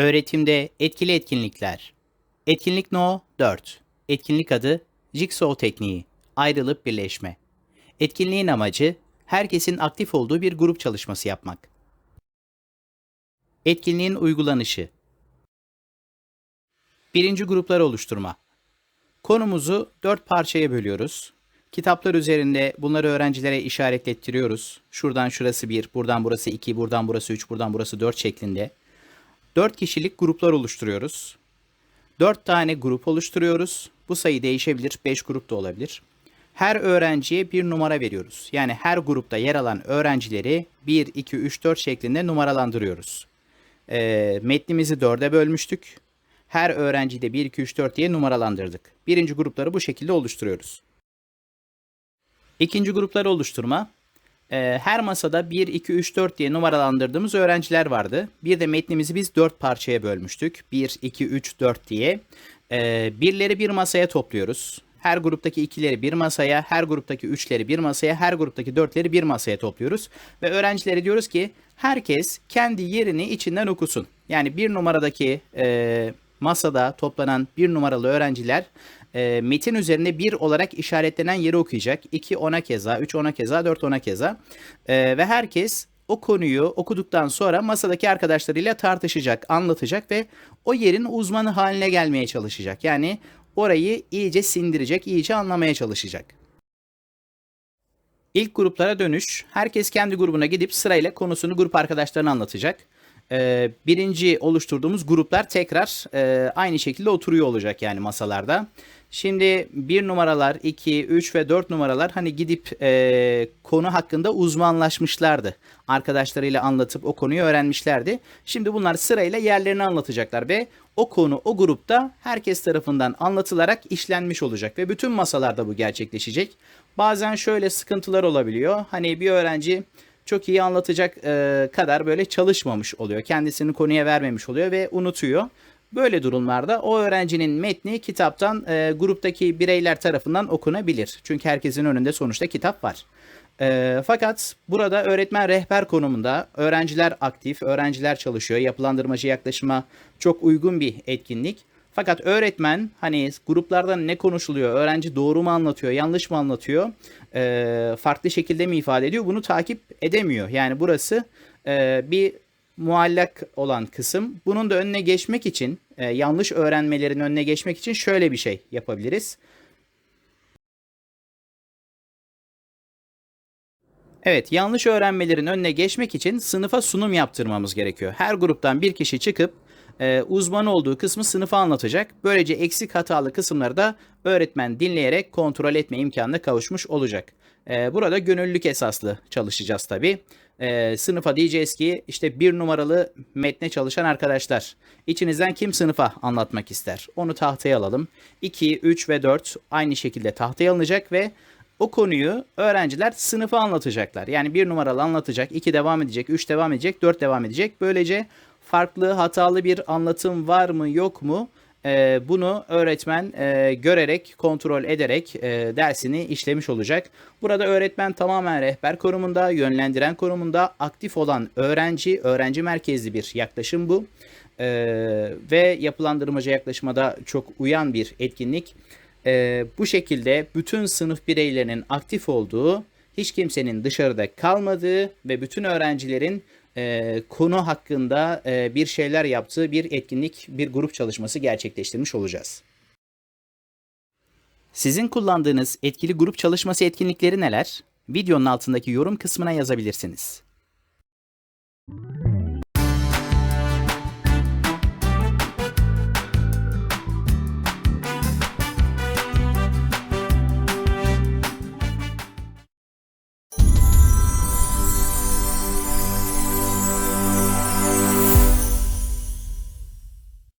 Öğretimde etkili etkinlikler. Etkinlik No 4. Etkinlik adı Jigsaw tekniği. Ayrılıp birleşme. Etkinliğin amacı herkesin aktif olduğu bir grup çalışması yapmak. Etkinliğin uygulanışı. Birinci grupları oluşturma. Konumuzu dört parçaya bölüyoruz. Kitaplar üzerinde bunları öğrencilere işaretlettiriyoruz. Şuradan şurası 1, buradan burası 2, buradan burası 3, buradan burası 4 şeklinde. 4 kişilik gruplar oluşturuyoruz. 4 tane grup oluşturuyoruz. Bu sayı değişebilir, 5 grup da olabilir. Her öğrenciye bir numara veriyoruz. Yani her grupta yer alan öğrencileri 1, 2, 3, 4 şeklinde numaralandırıyoruz. Ee, metnimizi 4'e bölmüştük. Her öğrenciyi de 1, 2, 3, 4 diye numaralandırdık. Birinci grupları bu şekilde oluşturuyoruz. İkinci grupları oluşturma. Ee, her masada 1, 2, 3, 4 diye numaralandırdığımız öğrenciler vardı. Bir de metnimizi biz 4 parçaya bölmüştük. 1, 2, 3, 4 diye. Ee, birleri bir masaya topluyoruz. Her gruptaki ikileri bir masaya, her gruptaki üçleri bir masaya, her gruptaki dörtleri bir masaya topluyoruz. Ve öğrencilere diyoruz ki herkes kendi yerini içinden okusun. Yani bir numaradaki e, masada toplanan bir numaralı öğrenciler e, metin üzerinde bir olarak işaretlenen yeri okuyacak. 2 ona keza, 3 ona keza, 4 ona keza. E, ve herkes o konuyu okuduktan sonra masadaki arkadaşlarıyla tartışacak, anlatacak ve o yerin uzmanı haline gelmeye çalışacak. Yani orayı iyice sindirecek, iyice anlamaya çalışacak. İlk gruplara dönüş. Herkes kendi grubuna gidip sırayla konusunu grup arkadaşlarına anlatacak. Ee, birinci oluşturduğumuz gruplar tekrar e, aynı şekilde oturuyor olacak yani masalarda. Şimdi bir numaralar, 2, 3 ve 4 numaralar hani gidip e, konu hakkında uzmanlaşmışlardı. Arkadaşlarıyla anlatıp o konuyu öğrenmişlerdi. Şimdi bunlar sırayla yerlerini anlatacaklar ve o konu o grupta herkes tarafından anlatılarak işlenmiş olacak ve bütün masalarda bu gerçekleşecek. Bazen şöyle sıkıntılar olabiliyor. Hani bir öğrenci çok iyi anlatacak e, kadar böyle çalışmamış oluyor. Kendisini konuya vermemiş oluyor ve unutuyor. Böyle durumlarda o öğrencinin metni kitaptan e, gruptaki bireyler tarafından okunabilir. Çünkü herkesin önünde sonuçta kitap var. E, fakat burada öğretmen rehber konumunda öğrenciler aktif, öğrenciler çalışıyor. Yapılandırmacı yaklaşıma çok uygun bir etkinlik. Fakat öğretmen hani gruplarda ne konuşuluyor, öğrenci doğru mu anlatıyor, yanlış mı anlatıyor, e, farklı şekilde mi ifade ediyor bunu takip edemiyor. Yani burası e, bir muallak olan kısım. Bunun da önüne geçmek için, e, yanlış öğrenmelerin önüne geçmek için şöyle bir şey yapabiliriz. Evet, yanlış öğrenmelerin önüne geçmek için sınıfa sunum yaptırmamız gerekiyor. Her gruptan bir kişi çıkıp e, uzman olduğu kısmı sınıfa anlatacak. Böylece eksik hatalı kısımları da öğretmen dinleyerek kontrol etme imkanına kavuşmuş olacak. E, burada gönüllülük esaslı çalışacağız tabii. E, sınıfa diyeceğiz ki işte bir numaralı metne çalışan arkadaşlar. İçinizden kim sınıfa anlatmak ister? Onu tahtaya alalım. 2, 3 ve 4 aynı şekilde tahtaya alınacak ve o konuyu öğrenciler sınıfa anlatacaklar. Yani bir numaralı anlatacak, iki devam edecek, üç devam edecek, dört devam edecek. Böylece farklı hatalı bir anlatım var mı yok mu e, bunu öğretmen e, görerek kontrol ederek e, dersini işlemiş olacak. Burada öğretmen tamamen rehber konumunda, yönlendiren konumunda aktif olan öğrenci, öğrenci merkezli bir yaklaşım bu. E, ve yapılandırmacı yaklaşıma da çok uyan bir etkinlik. E, bu şekilde bütün sınıf bireylerinin aktif olduğu, hiç kimsenin dışarıda kalmadığı ve bütün öğrencilerin e, konu hakkında e, bir şeyler yaptığı bir etkinlik, bir grup çalışması gerçekleştirmiş olacağız. Sizin kullandığınız etkili grup çalışması etkinlikleri neler? Videonun altındaki yorum kısmına yazabilirsiniz.